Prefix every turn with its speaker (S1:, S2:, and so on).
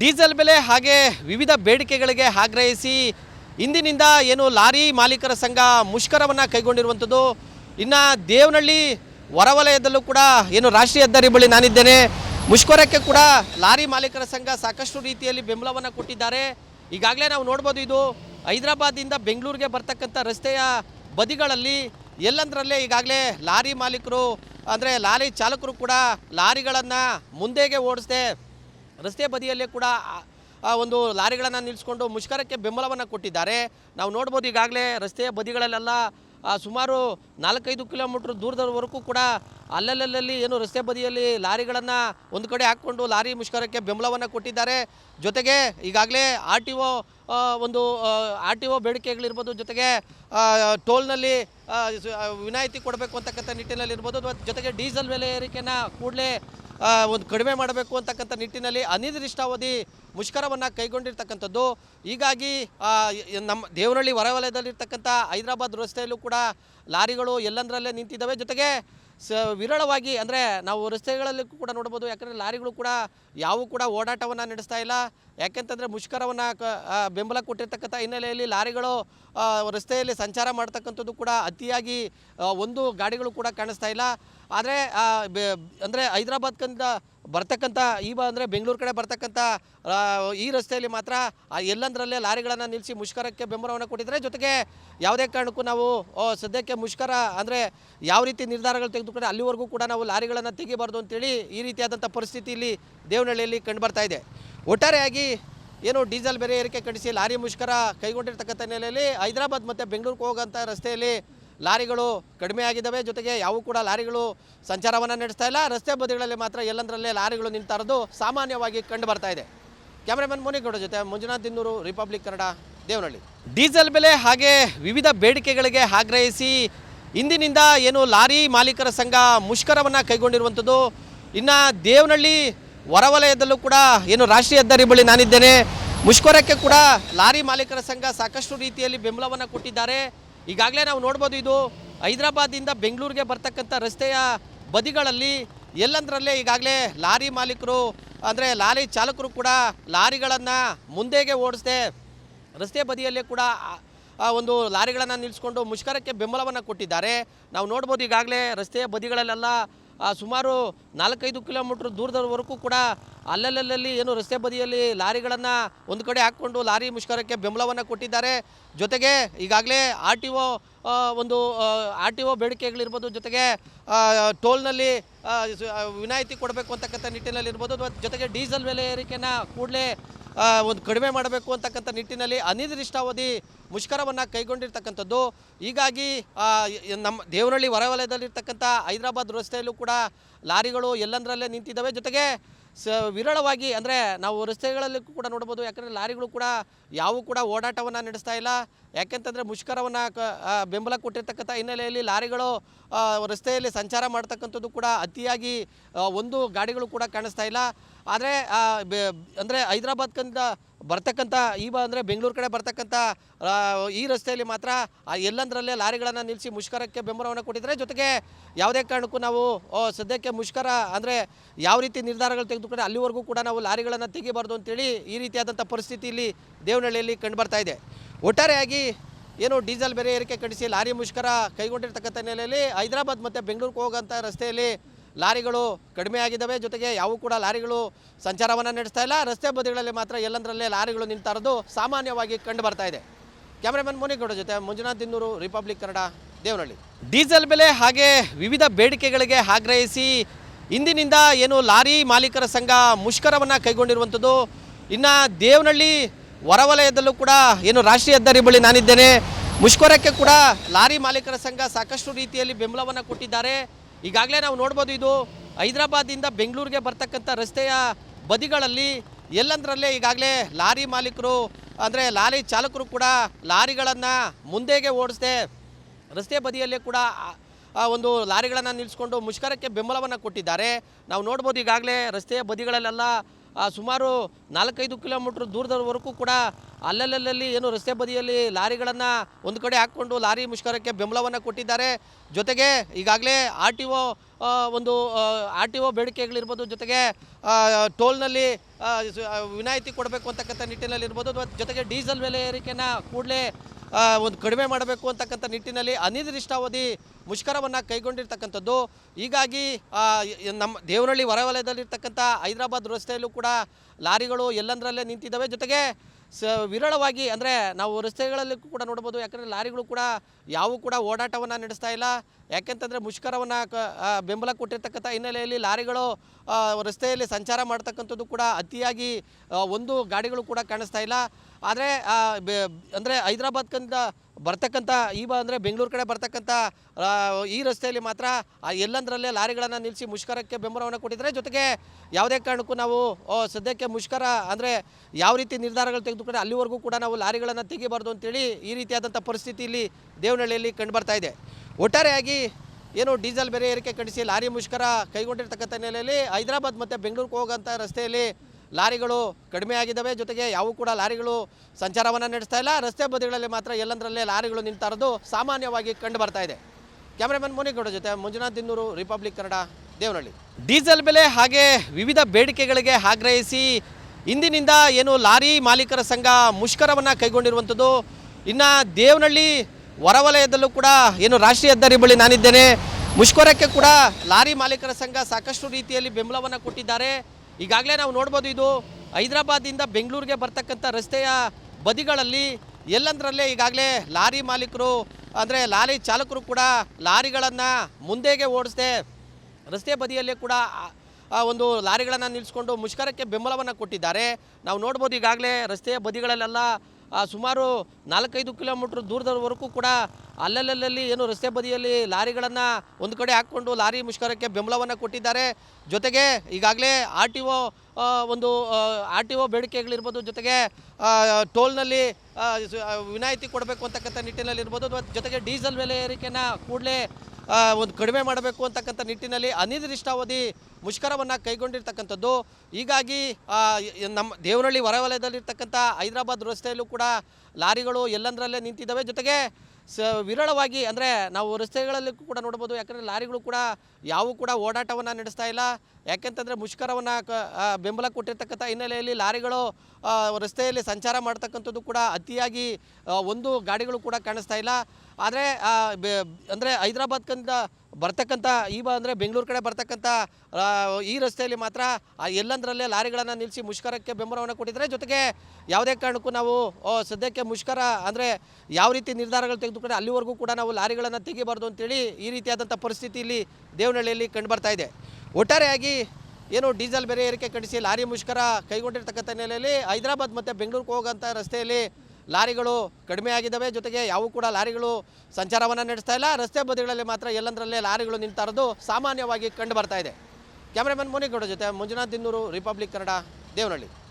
S1: Diesel ಬೆಲೆ ಹಾಗೆ ವಿವಿಧ ಬೇಡಿಕೆಗಳಿಗೆ ಆಗ್ರಹಿಸಿ ಇಂದಿನಿಂದ ಏನು ಲಾರಿ ಮಾಲೀಕರ ಸಂಘ ಮುಷ್ಕರವನ್ನು ಕೈಗೊಂಡಿರುವಂಥದ್ದು. ಇನ್ನು ದೇವನಹಳ್ಳಿ ಹೊರವಲಯದಲ್ಲೂ ಕೂಡ ಏನು ರಾಷ್ಟ್ರೀಯ ಹೆದ್ದಾರಿ ಬಳಿ ನಾನಿದ್ದೇನೆ. ಮುಷ್ಕರಕ್ಕೆ ಕೂಡ ಲಾರಿ ಮಾಲೀಕರ ಸಂಘ ಸಾಕಷ್ಟು ರೀತಿಯಲ್ಲಿ ಬೆಂಬಲವನ್ನು ಕೊಟ್ಟಿದ್ದಾರೆ. ಈಗಾಗಲೇ ನಾವು ನೋಡ್ಬೋದು ಇದು ಹೈದರಾಬಾದಿಂದ ಬೆಂಗಳೂರಿಗೆ ಬರ್ತಕ್ಕಂಥ ರಸ್ತೆಯ ಬದಿಗಳಲ್ಲಿ ಎಲ್ಲಂದರಲ್ಲೇ ಈಗಾಗಲೇ ಲಾರಿ ಮಾಲೀಕರು, ಅಂದರೆ ಲಾರಿ ಚಾಲಕರು ಕೂಡ ಲಾರಿಗಳನ್ನು ಮುಂದೆಗೆ ಓಡಿಸ್ದೆ ರಸ್ತೆ ಬದಿಯಲ್ಲೇ ಕೂಡ ಒಂದು ಲಾರಿಗಳನ್ನು ನಿಲ್ಲಿಸ್ಕೊಂಡು ಮುಷ್ಕರಕ್ಕೆ ಬೆಂಬಲವನ್ನು ಕೊಟ್ಟಿದ್ದಾರೆ. ನಾವು ನೋಡ್ಬೋದು ಈಗಾಗಲೇ ರಸ್ತೆಯ ಬದಿಗಳಲ್ಲೆಲ್ಲ ಸುಮಾರು ನಾಲ್ಕೈದು ಕಿಲೋಮೀಟ್ರ್ ದೂರದವರೆಗೂ ಕೂಡ ಅಲ್ಲಲ್ಲಲ್ಲಿ ಏನು ರಸ್ತೆ ಬದಿಯಲ್ಲಿ ಲಾರಿಗಳನ್ನು ಒಂದು ಕಡೆ ಹಾಕ್ಕೊಂಡು ಲಾರಿ ಮುಷ್ಕರಕ್ಕೆ ಬೆಂಬಲವನ್ನು ಕೊಟ್ಟಿದ್ದಾರೆ. ಜೊತೆಗೆ ಈಗಾಗಲೇ ಆರ್ ಟಿ ಒ ಒಂದು ಆರ್ ಟಿ ಒ ಬೇಡಿಕೆಗಳಿರ್ಬೋದು, ಜೊತೆಗೆ ಟೋಲ್ನಲ್ಲಿ ವಿನಾಯಿತಿ ಕೊಡಬೇಕು ಅಂತಕ್ಕಂಥ ನಿಟ್ಟಿನಲ್ಲಿ ಇರ್ಬೋದು ಅಥವಾ ಜೊತೆಗೆ ಡೀಸೆಲ್ ಬೆಲೆ ಏರಿಕೆನ ಕೂಡಲೇ ಒಂದು ಕಡಿಮೆ ಮಾಡಬೇಕು ಅಂತಕ್ಕಂಥ ನಿಟ್ಟಿನಲ್ಲಿ ಅನಿರ್ದಿಷ್ಟಾವಧಿ ಮುಷ್ಕರವನ್ನು ಕೈಗೊಂಡಿರ್ತಕ್ಕಂಥದ್ದು. ಹೀಗಾಗಿ ನಮ್ಮ ದೇವನಹಳ್ಳಿ ಹೊರವಲಯದಲ್ಲಿರ್ತಕ್ಕಂಥ ಹೈದರಾಬಾದ್ ರಸ್ತೆಯಲ್ಲೂ ಕೂಡ ಲಾರಿಗಳು ಎಲ್ಲಂದರಲ್ಲೇ ನಿಂತಿದ್ದಾವೆ. ಜೊತೆಗೆ ಸ, ವಿರಳವಾಗಿ ಅಂದರೆ ನಾವು ರಸ್ತೆಗಳಲ್ಲಿ ಕೂಡ ನೋಡ್ಬೋದು ಯಾಕಂದರೆ ಲಾರಿಗಳು ಕೂಡ ಯಾವೂ ಕೂಡ ಓಡಾಟವನ್ನು ನಡೆಸ್ತಾ ಇಲ್ಲ. ಯಾಕೆಂತಂದರೆ ಮುಷ್ಕರವನ್ನು ಬೆಂಬಲ ಕೊಟ್ಟಿರ್ತಕ್ಕಂಥ ಹಿನ್ನೆಲೆಯಲ್ಲಿ ಲಾರಿಗಳು ರಸ್ತೆಯಲ್ಲಿ ಸಂಚಾರ ಮಾಡ್ತಕ್ಕಂಥದ್ದು ಕೂಡ ಅತಿಯಾಗಿ ಒಂದು ಗಾಡಿಗಳು ಕೂಡ ಕಾಣಿಸ್ತಾ ಇಲ್ಲ. ಆದರೆ ಅಂದರೆ ಹೈದರಾಬಾದ್ಕಂದ ಬರ್ತಕ್ಕಂಥ ಈ ಬ ಅಂದರೆ ಬೆಂಗಳೂರು ಕಡೆ ಬರ್ತಕ್ಕಂಥ ಈ ರಸ್ತೆಯಲ್ಲಿ ಮಾತ್ರ ಎಲ್ಲಂದರಲ್ಲೇ ಲಾರಿಗಳನ್ನು ನಿಲ್ಲಿಸಿ ಮುಷ್ಕರಕ್ಕೆ ಬೆಂಬಲವನ್ನು ಕೊಟ್ಟಿದ್ದಾರೆ. ಜೊತೆಗೆ ಯಾವುದೇ ಕಾರಣಕ್ಕೂ ನಾವು ಸದ್ಯಕ್ಕೆ ಮುಷ್ಕರ ಅಂದರೆ ಯಾವ ರೀತಿ ನಿರ್ಧಾರಗಳು ತೆಗೆದುಕೊಂಡ್ರೆ ಅಲ್ಲಿವರೆಗೂ ಕೂಡ ನಾವು ಲಾರಿಗಳನ್ನು ತೆಗಿಬಾರ್ದು ಅಂತೇಳಿ ಈ ರೀತಿಯಾದಂಥ ಪರಿಸ್ಥಿತಿ ಇಲ್ಲಿ ದೇವನಹಳ್ಳಿಯಲ್ಲಿ ಕಂಡುಬರ್ತಾ ಇದೆ. ಒಟ್ಟಾರೆಯಾಗಿ ಏನು ಡೀಸೆಲ್ ಬೆಲೆ ಏರಿಕೆ ಖಂಡಿಸಿ ಲಾರಿ ಮುಷ್ಕರ ಕೈಗೊಂಡಿರ್ತಕ್ಕಂಥ ನೆಲೆಯಲ್ಲಿ ಹೈದರಾಬಾದ್ ಮತ್ತು ಬೆಂಗಳೂರಿಗೆ ಹೋಗೋಂಥ ರಸ್ತೆಯಲ್ಲಿ ಲಾರಿಗಳು ಕಡಿಮೆ ಆಗಿದ್ದಾವೆ. ಜೊತೆಗೆ ಯಾವೂ ಕೂಡ ಲಾರಿಗಳು ಸಂಚಾರವನ್ನು ನಡೆಸ್ತಾ ಇಲ್ಲ. ರಸ್ತೆ ಬದಿಗಳಲ್ಲಿ ಮಾತ್ರ ಎಲ್ಲಂದರಲ್ಲೇ ಲಾರಿಗಳು ನಿಂತಾ ಇರೋದು ಸಾಮಾನ್ಯವಾಗಿ ಕಂಡು ಬರ್ತಾ ಇದೆ. ಕ್ಯಾಮ್ರಾಮನ್ ಮುನಿಗೌಡ ಜೊತೆ ಮಂಜುನಾಥ್ ದಿನ್ನೂರು, ರಿಪಬ್ಲಿಕ್ ಕನ್ನಡ, ದೇವನಹಳ್ಳಿ. ಡೀಸೆಲ್ ಬೆಲೆ ಹಾಗೆ ವಿವಿಧ ಬೇಡಿಕೆಗಳಿಗೆ ಆಗ್ರಹಿಸಿ ಇಂದಿನಿಂದ ಏನು ಲಾರಿ ಮಾಲೀಕರ ಸಂಘ ಮುಷ್ಕರವನ್ನು ಕೈಗೊಂಡಿರುವಂಥದ್ದು. ಇನ್ನು ದೇವನಹಳ್ಳಿ ಹೊರವಲಯದಲ್ಲೂ ಕೂಡ ಏನು ರಾಷ್ಟ್ರೀಯ ಹೆದ್ದಾರಿ ಬಳಿ ನಾನಿದ್ದೇನೆ. ಮುಷ್ಕರಕ್ಕೆ ಕೂಡ ಲಾರಿ ಮಾಲೀಕರ ಸಂಘ ಸಾಕಷ್ಟು ರೀತಿಯಲ್ಲಿ ಬೆಂಬಲವನ್ನು ಕೊಟ್ಟಿದ್ದಾರೆ. ಈಗಾಗಲೇ ನಾವು ನೋಡ್ಬೋದು ಇದು ಹೈದರಾಬಾದಿಂದ ಬೆಂಗಳೂರಿಗೆ ಬರ್ತಕ್ಕಂಥ ರಸ್ತೆಯ ಬದಿಗಳಲ್ಲಿ ಎಲ್ಲಂದರಲ್ಲೇ ಈಗಾಗಲೇ ಲಾರಿ ಮಾಲೀಕರು, ಅಂದರೆ ಲಾರಿ ಚಾಲಕರು ಕೂಡ ಲಾರಿಗಳನ್ನು ಮುಂದೆಗೆ ಓಡಿಸ್ದೆ ರಸ್ತೆ ಬದಿಯಲ್ಲೇ ಕೂಡ ಒಂದು ಲಾರಿಗಳನ್ನು ನಿಲ್ಲಿಸ್ಕೊಂಡು ಮುಷ್ಕರಕ್ಕೆ ಬೆಂಬಲವನ್ನು ಕೊಟ್ಟಿದ್ದಾರೆ. ನಾವು ನೋಡ್ಬೋದು ಈಗಾಗಲೇ ರಸ್ತೆಯ ಬದಿಗಳಲ್ಲೆಲ್ಲ ಸುಮಾರು ನಾಲ್ಕೈದು ಕಿಲೋಮೀಟ್ರ್ ದೂರದವರೆಗೂ ಕೂಡ ಅಲ್ಲಲ್ಲಲ್ಲಿ ಏನು ರಸ್ತೆ ಬದಿಯಲ್ಲಿ ಲಾರಿಗಳನ್ನು ಒಂದು ಕಡೆ ಹಾಕ್ಕೊಂಡು ಲಾರಿ ಮುಷ್ಕರಕ್ಕೆ ಬೆಂಬಲವನ್ನು ಕೊಟ್ಟಿದ್ದಾರೆ. ಜೊತೆಗೆ ಈಗಾಗಲೇ ಆರ್ ಟಿ ಒ ಒಂದು ಆರ್ ಟಿ ಒ ಬೇಡಿಕೆಗಳಿರ್ಬೋದು. ಜೊತೆಗೆ ಟೋಲ್ನಲ್ಲಿ ವಿನಾಯಿತಿ ಕೊಡಬೇಕು ಅಂತಕ್ಕಂಥ ನಿಟ್ಟಿನಲ್ಲಿ ಇರ್ಬೋದು ಜೊತೆಗೆ ಡೀಸೆಲ್ ಬೆಲೆ ಏರಿಕೆನ ಕೂಡಲೇ ಒಂದು ಕಡಿಮೆ ಮಾಡಬೇಕು ಅಂತಕ್ಕಂಥ ನಿಟ್ಟಿನಲ್ಲಿ ಅನಿರ್ದಿಷ್ಟಾವಧಿ ಮುಷ್ಕರವನ್ನು ಕೈಗೊಂಡಿರ್ತಕ್ಕಂಥದ್ದು. ಹೀಗಾಗಿ ನಮ್ಮ ದೇವನಹಳ್ಳಿ ಹೊರವಲಯದಲ್ಲಿರ್ತಕ್ಕಂಥ ಹೈದರಾಬಾದ್ ರಸ್ತೆಯಲ್ಲೂ ಕೂಡ ಲಾರಿಗಳು ಎಲ್ಲಂದರಲ್ಲೇ ನಿಂತಿದ್ದಾವೆ. ಜೊತೆಗೆ ಸ, ವಿರಳವಾಗಿ ಅಂದರೆ ನಾವು ರಸ್ತೆಗಳಲ್ಲಿ ಕೂಡ ನೋಡ್ಬೋದು ಯಾಕಂದರೆ ಲಾರಿಗಳು ಕೂಡ ಯಾವೂ ಕೂಡ ಓಡಾಟವನ್ನು ನಡೆಸ್ತಾ ಇಲ್ಲ. ಯಾಕೆಂತಂದರೆ ಮುಷ್ಕರವನ್ನು ಬೆಂಬಲ ಕೊಟ್ಟಿರ್ತಕ್ಕಂಥ ಹಿನ್ನೆಲೆಯಲ್ಲಿ ಲಾರಿಗಳು ರಸ್ತೆಯಲ್ಲಿ ಸಂಚಾರ ಮಾಡ್ತಕ್ಕಂಥದ್ದು ಕೂಡ ಅತಿಯಾಗಿ ಒಂದು ಗಾಡಿಗಳು ಕೂಡ ಕಾಣಿಸ್ತಾ ಇಲ್ಲ. ಆದರೆ ಅಂದರೆ ಹೈದರಾಬಾದ್ಕಂದ ಬರ್ತಕ್ಕಂಥ, ಈ ಅಂದರೆ ಬೆಂಗಳೂರು ಕಡೆ ಬರ್ತಕ್ಕಂಥ ಈ ರಸ್ತೆಯಲ್ಲಿ ಮಾತ್ರ ಎಲ್ಲಂದರಲ್ಲೇ ಲಾರಿಗಳನ್ನು ನಿಲ್ಲಿಸಿ ಮುಷ್ಕರಕ್ಕೆ ಬೆಂಬಲವನ್ನು ಕೊಟ್ಟಿದ್ದಾರೆ ಜೊತೆಗೆ ಯಾವುದೇ ಕಾರಣಕ್ಕೂ ನಾವು ಸದ್ಯಕ್ಕೆ ಮುಷ್ಕರ ಅಂದರೆ ಯಾವ ರೀತಿ ನಿರ್ಧಾರಗಳು ತೆಗೆದುಕೊಂಡ್ರೆ ಅಲ್ಲಿವರೆಗೂ ಕೂಡ ನಾವು ಲಾರಿಗಳನ್ನು ತೆಗಿಬಾರ್ದು ಅಂತೇಳಿ ಈ ರೀತಿಯಾದಂಥ ಪರಿಸ್ಥಿತಿ ಇಲ್ಲಿ ದೇವನಹಳ್ಳಿಯಲ್ಲಿ ಕಂಡುಬರ್ತಾ ಇದೆ. ಒಟ್ಟಾರೆಯಾಗಿ ಏನು ಡೀಸೆಲ್ ಬೆಲೆ ಏರಿಕೆ ಕಡಿಸಿ ಲಾರಿ ಮುಷ್ಕರ ಕೈಗೊಂಡಿರ್ತಕ್ಕಂಥ ಹಿನ್ನೆಲೆಯಲ್ಲಿ ಹೈದರಾಬಾದ್ ಮತ್ತು ಬೆಂಗಳೂರಿಗೆ ಹೋಗೋಂಥ ರಸ್ತೆಯಲ್ಲಿ ಲಾರಿಗಳು ಕಡಿಮೆ ಆಗಿದ್ದಾವೆ, ಜೊತೆಗೆ ಯಾವೂ ಕೂಡ ಲಾರಿಗಳು ಸಂಚಾರವನ್ನು ನಡೆಸ್ತಾ ಇಲ್ಲ. ರಸ್ತೆ ಬದಿಗಳಲ್ಲಿ ಮಾತ್ರ ಎಲ್ಲಂದರಲ್ಲೇ ಲಾರಿಗಳು ನಿಂತಾ ಇರೋದು ಸಾಮಾನ್ಯವಾಗಿ ಕಂಡು ಬರ್ತಾ ಇದೆ. ಕ್ಯಾಮ್ರಾಮನ್ ಮುನಿಗೌಡ ಜೊತೆ ಮಂಜುನಾಥ್ ದಿನ್ನೂರು ರಿಪಬ್ಲಿಕ್ ಕನ್ನಡ, ದೇವನಹಳ್ಳಿ. ಡೀಸೆಲ್ ಬೆಲೆ ಹಾಗೆ ವಿವಿಧ ಬೇಡಿಕೆಗಳಿಗೆ ಆಗ್ರಹಿಸಿ ಇಂದಿನಿಂದ ಏನು ಲಾರಿ ಮಾಲೀಕರ ಸಂಘ ಮುಷ್ಕರವನ್ನು ಕೈಗೊಂಡಿರುವಂಥದ್ದು, ಇನ್ನು ದೇವನಹಳ್ಳಿ ಹೊರವಲಯದಲ್ಲೂ ಕೂಡ ಏನು ರಾಷ್ಟ್ರೀಯ ಹೆದ್ದಾರಿ ಬಳಿ ನಾನಿದ್ದೇನೆ. ಮುಷ್ಕರಕ್ಕೆ ಕೂಡ ಲಾರಿ ಮಾಲೀಕರ ಸಂಘ ಸಾಕಷ್ಟು ರೀತಿಯಲ್ಲಿ ಬೆಂಬಲವನ್ನು ಕೊಟ್ಟಿದ್ದಾರೆ. ಈಗಾಗಲೇ ನಾವು ನೋಡ್ಬೋದು ಇದು ಹೈದರಾಬಾದಿಂದ ಬೆಂಗಳೂರಿಗೆ ಬರ್ತಕ್ಕಂಥ ರಸ್ತೆಯ ಬದಿಗಳಲ್ಲಿ ಎಲ್ಲಂದ್ರಲ್ಲೇ ಈಗಾಗಲೇ ಲಾರಿ ಮಾಲೀಕರು, ಅಂದರೆ ಲಾರಿ ಚಾಲಕರು ಕೂಡ ಲಾರಿಗಳನ್ನು ಮುಂದೆಗೆ ಓಡಿಸ್ದೆ ರಸ್ತೆ ಬದಿಯಲ್ಲೇ ಕೂಡ ಒಂದು ಲಾರಿಗಳನ್ನು ನಿಲ್ಲಿಸ್ಕೊಂಡು ಮುಷ್ಕರಕ್ಕೆ ಬೆಂಬಲವನ್ನು ಕೊಟ್ಟಿದ್ದಾರೆ. ನಾವು ನೋಡ್ಬೋದು ಈಗಾಗಲೇ ರಸ್ತೆಯ ಬದಿಗಳಲ್ಲೆಲ್ಲ ಸುಮಾರು ನಾಲ್ಕೈದು ಕಿಲೋಮೀಟ್ರ್ ದೂರದವರೆಗೂ ಕೂಡ ಅಲ್ಲಲ್ಲಲ್ಲಿ ಏನು ರಸ್ತೆ ಬದಿಯಲ್ಲಿ ಲಾರಿಗಳನ್ನು ಒಂದು ಕಡೆ ಹಾಕ್ಕೊಂಡು ಲಾರಿ ಮುಷ್ಕರಕ್ಕೆ ಬೆಂಬಲವನ್ನು ಕೊಟ್ಟಿದ್ದಾರೆ. ಜೊತೆಗೆ ಈಗಾಗಲೇ ಆರ್ ಟಿ ಒ ಒಂದು ಆರ್ ಟಿ ಒ ಬೇಡಿಕೆಗಳಿರ್ಬೋದು. ಜೊತೆಗೆ ಟೋಲ್ನಲ್ಲಿ ವಿನಾಯಿತಿ ಕೊಡಬೇಕು ಅಂತಕ್ಕಂಥ ನಿಟ್ಟಿನಲ್ಲಿ ಇರ್ಬೋದು ಜೊತೆಗೆ ಡೀಸೆಲ್ ಬೆಲೆ ಏರಿಕೆನ ಕೂಡಲೇ ಒಂದು ಕಡಿಮೆ ಮಾಡಬೇಕು ಅಂತಕ್ಕಂಥ ನಿಟ್ಟಿನಲ್ಲಿ ಅನಿರ್ದಿಷ್ಟಾವಧಿ ಮುಷ್ಕರವನ್ನು ಕೈಗೊಂಡಿರ್ತಕ್ಕಂಥದ್ದು. ಹೀಗಾಗಿ ನಮ್ಮ ದೇವನಹಳ್ಳಿ ಹೊರವಲಯದಲ್ಲಿರ್ತಕ್ಕಂಥ ಹೈದರಾಬಾದ್ ರಸ್ತೆಯಲ್ಲೂ ಕೂಡ ಲಾರಿಗಳು ಎಲ್ಲಂದರಲ್ಲೇ ನಿಂತಿದ್ದಾವೆ. ಜೊತೆಗೆ ಸ ವಿರಳವಾಗಿ ಅಂದರೆ ನಾವು ರಸ್ತೆಗಳಲ್ಲಿ ಕೂಡ ನೋಡ್ಬೋದು, ಯಾಕಂದರೆ ಲಾರಿಗಳು ಕೂಡ ಯಾವೂ ಕೂಡ ಓಡಾಟವನ್ನು ನಡೆಸ್ತಾ ಇಲ್ಲ. ಯಾಕೆಂತಂದರೆ ಮುಷ್ಕರವನ್ನು ಬೆಂಬಲ ಕೊಟ್ಟಿರ್ತಕ್ಕಂಥ ಹಿನ್ನೆಲೆಯಲ್ಲಿ ಲಾರಿಗಳು ರಸ್ತೆಯಲ್ಲಿ ಸಂಚಾರ ಮಾಡ್ತಕ್ಕಂಥದ್ದು ಕೂಡ ಅತಿಯಾಗಿ ಒಂದು ಗಾಡಿಗಳು ಕೂಡ ಕಾಣಿಸ್ತಾ ಇಲ್ಲ. ಆದರೆ ಅಂದರೆ ಹೈದರಾಬಾದ್ಕಿಂದ ಬರ್ತಕ್ಕಂಥ ಈ ಬ, ಅಂದರೆ ಬೆಂಗಳೂರು ಕಡೆ ಬರ್ತಕ್ಕಂಥ ಈ ರಸ್ತೆಯಲ್ಲಿ ಮಾತ್ರ ಎಲ್ಲಂದರಲ್ಲೇ ಲಾರಿಗಳನ್ನು ನಿಲ್ಲಿಸಿ ಮುಷ್ಕರಕ್ಕೆ ಬೆಂಬಲವನ್ನು ಕೊಟ್ಟಿದ್ದಾರೆ ಜೊತೆಗೆ ಯಾವುದೇ ಕಾರಣಕ್ಕೂ ನಾವು ಸದ್ಯಕ್ಕೆ ಮುಷ್ಕರ, ಅಂದರೆ ಯಾವ ರೀತಿ ನಿರ್ಧಾರಗಳು ತೆಗೆದುಕೊಂಡ್ರೆ ಅಲ್ಲಿವರೆಗೂ ಕೂಡ ನಾವು ಲಾರಿಗಳನ್ನು ತೆಗಿಬಾರ್ದು ಅಂತೇಳಿ ಈ ರೀತಿಯಾದಂಥ ಪರಿಸ್ಥಿತಿ ಇಲ್ಲಿ ದೇವನಹಳ್ಳಿಯಲ್ಲಿ ಕಂಡುಬರ್ತಾ ಇದೆ. ಒಟ್ಟಾರೆಯಾಗಿ ಏನು ಡೀಸೆಲ್ ಬೆಲೆ ಏರಿಕೆ ಖಂಡಿಸಿ ಲಾರಿ ಮುಷ್ಕರ ಕೈಗೊಂಡಿರ್ತಕ್ಕಂಥ ಹಿನ್ನೆಲೆಯಲ್ಲಿ ಹೈದರಾಬಾದ್ ಮತ್ತು ಬೆಂಗಳೂರಿಗೆ ಹೋಗೋಂಥ ರಸ್ತೆಯಲ್ಲಿ ಲಾರಿಗಳು ಕಡಿಮೆ ಆಗಿದ್ದಾವೆ. ಜೊತೆಗೆ ಯಾವೂ ಕೂಡ ಲಾರಿಗಳು ಸಂಚಾರವನ್ನು ನಡೆಸ್ತಾ ಇಲ್ಲ. ರಸ್ತೆ ಬದಿಗಳಲ್ಲಿ ಮಾತ್ರ ಎಲ್ಲಂದರಲ್ಲೇ ಲಾರಿಗಳು ನಿಲ್ತಾ ಇರೋದು ಸಾಮಾನ್ಯವಾಗಿ ಕಂಡು ಬರ್ತಾ ಇದೆ. ಕ್ಯಾಮ್ರಾಮನ್ ಮುನಿಗೌಡ ಜೊತೆ ಮಂಜುನಾಥ್ ದಿನ್ನೂರು, ರಿಪಬ್ಲಿಕ್ ಕನ್ನಡ, ದೇವನಹಳ್ಳಿ. ಡೀಸೆಲ್ ಬೆಲೆ ಹಾಗೆ ವಿವಿಧ ಬೇಡಿಕೆಗಳಿಗೆ ಆಗ್ರಹಿಸಿ ಇಂದಿನಿಂದ ಏನು ಲಾರಿ ಮಾಲೀಕರ ಸಂಘ ಮುಷ್ಕರವನ್ನು ಕೈಗೊಂಡಿರುವಂಥದ್ದು. ಇನ್ನು ದೇವನಹಳ್ಳಿ ಹೊರವಲಯದಲ್ಲೂ ಕೂಡ ಏನು ರಾಷ್ಟ್ರೀಯ ಹೆದ್ದಾರಿ ಬಳಿ ನಾನಿದ್ದೇನೆ. ಮುಷ್ಕರಕ್ಕೆ ಕೂಡ ಲಾರಿ ಮಾಲೀಕರ ಸಂಘ ಸಾಕಷ್ಟು ರೀತಿಯಲ್ಲಿ ಬೆಂಬಲವನ್ನು ಕೊಟ್ಟಿದ್ದಾರೆ. ಈಗಾಗಲೇ ನಾವು ನೋಡ್ಬೋದು ಇದು ಹೈದರಾಬಾದಿಂದ ಬೆಂಗಳೂರಿಗೆ ಬರ್ತಕ್ಕಂಥ ರಸ್ತೆಯ ಬದಿಗಳಲ್ಲಿ ಎಲ್ಲಂದರಲ್ಲೇ ಈಗಾಗಲೇ ಲಾರಿ ಮಾಲೀಕರು, ಅಂದರೆ ಲಾರಿ ಚಾಲಕರು ಕೂಡ ಲಾರಿಗಳನ್ನು ಮುಂದೆಗೆ ಓಡಿಸದೆ ರಸ್ತೆ ಬದಿಯಲ್ಲೇ ಕೂಡ ಒಂದು ಲಾರಿಗಳನ್ನು ನಿಲ್ಲಿಸ್ಕೊಂಡು ಮುಷ್ಕರಕ್ಕೆ ಬೆಂಬಲವನ್ನು ಕೊಟ್ಟಿದ್ದಾರೆ. ನಾವು ನೋಡ್ಬೋದು ಈಗಾಗಲೇ ರಸ್ತೆಯ ಬದಿಗಳಲ್ಲೆಲ್ಲ ಸುಮಾರು ನಾಲ್ಕೈದು ಕಿಲೋಮೀಟ್ರ್ ದೂರದವರೆಗೂ ಕೂಡ ಅಲ್ಲಲ್ಲಲ್ಲಿ ಏನು ರಸ್ತೆ ಬದಿಯಲ್ಲಿ ಲಾರಿಗಳನ್ನು ಒಂದು ಕಡೆ ಹಾಕ್ಕೊಂಡು ಲಾರಿ ಮುಷ್ಕರಕ್ಕೆ ಬೆಂಬಲವನ್ನು ಕೊಟ್ಟಿದ್ದಾರೆ. ಜೊತೆಗೆ ಈಗಾಗಲೇ ಆರ್ ಟಿ ಒ ಒಂದು ಆರ್ ಟಿ ಒ ಬೇಡಿಕೆಗಳಿರ್ಬೋದು. ಜೊತೆಗೆ ಟೋಲ್ನಲ್ಲಿ ವಿನಾಯಿತಿ ಕೊಡಬೇಕು ಅಂತಕ್ಕಂಥ ನಿಟ್ಟಿನಲ್ಲಿ ಇರ್ಬೋದು. ಜೊತೆಗೆ ಡೀಸೆಲ್ ಬೆಲೆ ಏರಿಕೆನ ಕೂಡಲೇ ಒಂದು ಕಡಿಮೆ ಮಾಡಬೇಕು ಅಂತಕ್ಕಂಥ ನಿಟ್ಟಿನಲ್ಲಿ ಅನಿರ್ದಿಷ್ಟಾವಧಿ ಮುಷ್ಕರವನ್ನು ಕೈಗೊಂಡಿರ್ತಕ್ಕಂಥದ್ದು. ಹೀಗಾಗಿ ನಮ್ಮ ದೇವನಹಳ್ಳಿ ಹೊರವಲಯದಲ್ಲಿರ್ತಕ್ಕಂಥ ಹೈದರಾಬಾದ್ ರಸ್ತೆಯಲ್ಲೂ ಕೂಡ ಲಾರಿಗಳು ಎಲ್ಲಂದರಲ್ಲೇ ನಿಂತಿದ್ದಾವೆ. ಜೊತೆಗೆ ಸ, ವಿರಳವಾಗಿ ಅಂದರೆ ನಾವು ರಸ್ತೆಗಳಲ್ಲಿ ಕೂಡ ನೋಡ್ಬೋದು ಯಾಕಂದರೆ ಲಾರಿಗಳು ಕೂಡ ಯಾವ ಕೂಡ ಓಡಾಟವನ್ನು ನಡೆಸ್ತಾ ಇಲ್ಲ. ಯಾಕೆಂತಂದರೆ ಮುಷ್ಕರವನ್ನು ಬೆಂಬಲ ಕೊಟ್ಟಿರ್ತಕ್ಕಂಥ ಹಿನ್ನೆಲೆಯಲ್ಲಿ ಲಾರಿಗಳು ರಸ್ತೆಯಲ್ಲಿ ಸಂಚಾರ ಮಾಡ್ತಕ್ಕಂಥದ್ದು ಕೂಡ ಅತಿಯಾಗಿ ಒಂದು ಗಾಡಿಗಳು ಕೂಡ ಕಾಣಿಸ್ತಾ ಇಲ್ಲ. ಆದರೆ ಅಂದರೆ ಹೈದರಾಬಾದ್ಕಿಂದ ಬರ್ತಕ್ಕಂಥ ಈ ಬ ಅಂದರೆ ಬೆಂಗಳೂರು ಕಡೆ ಬರ್ತಕ್ಕಂಥ ಈ ರಸ್ತೆಯಲ್ಲಿ ಮಾತ್ರ ಎಲ್ಲಂದರಲ್ಲೇ ಲಾರಿಗಳನ್ನು ನಿಲ್ಲಿಸಿ ಮುಷ್ಕರಕ್ಕೆ ಬೆಂಬಲವನ್ನು ಕೊಟ್ಟಿದ್ದಾರೆ ಜೊತೆಗೆ ಯಾವುದೇ ಕಾರಣಕ್ಕೂ ನಾವು ಸದ್ಯಕ್ಕೆ ಮುಷ್ಕರ ಅಂದರೆ ಯಾವ ರೀತಿ ನಿರ್ಧಾರಗಳು ತೆಗೆದುಕೊಂಡ್ರೆ ಅಲ್ಲಿವರೆಗೂ ಕೂಡ ನಾವು ಲಾರಿಗಳನ್ನು ತೆಗಿಬಾರ್ದು ಅಂತೇಳಿ ಈ ರೀತಿಯಾದಂಥ ಪರಿಸ್ಥಿತಿ ಇಲ್ಲಿ ದೇವನಹಳ್ಳಿಯಲ್ಲಿ ಕಂಡುಬರ್ತಾ ಇದೆ. ಒಟ್ಟಾರೆಯಾಗಿ ಏನು ಡೀಸೆಲ್ ಬೆಲೆ ಏರಿಕೆ ಖಂಡಿಸಿ ಲಾರಿ ಮುಷ್ಕರ ಕೈಗೊಂಡಿರ್ತಕ್ಕಂಥ ನೆಲೆಯಲ್ಲಿ ಹೈದರಾಬಾದ್ ಮತ್ತು ಬೆಂಗಳೂರಿಗೆ ಹೋಗೋಂಥ ರಸ್ತೆಯಲ್ಲಿ ಲಾರಿಗಳು ಕಡಿಮೆ ಆಗಿದ್ದಾವೆ. ಜೊತೆಗೆ ಯಾವೂ ಕೂಡ ಲಾರಿಗಳು ಸಂಚಾರವನ್ನು ನಡೆಸ್ತಾ ಇಲ್ಲ. ರಸ್ತೆ ಬದಿಗಳಲ್ಲಿ ಮಾತ್ರ ಎಲ್ಲಂದರಲ್ಲೇ ಲಾರಿಗಳು ನಿಂತಿರೋದು ಸಾಮಾನ್ಯವಾಗಿ ಕಂಡು ಬರ್ತಾ ಇದೆ. ಕ್ಯಾಮ್ರಾಮನ್ ಮುನಿಗೌಡ ಜೊತೆ ಮಂಜುನಾಥ್ ದಿನ್ನೂರು ರಿಪಬ್ಲಿಕ್ ಕನ್ನಡ, ದೇವನಹಳ್ಳಿ.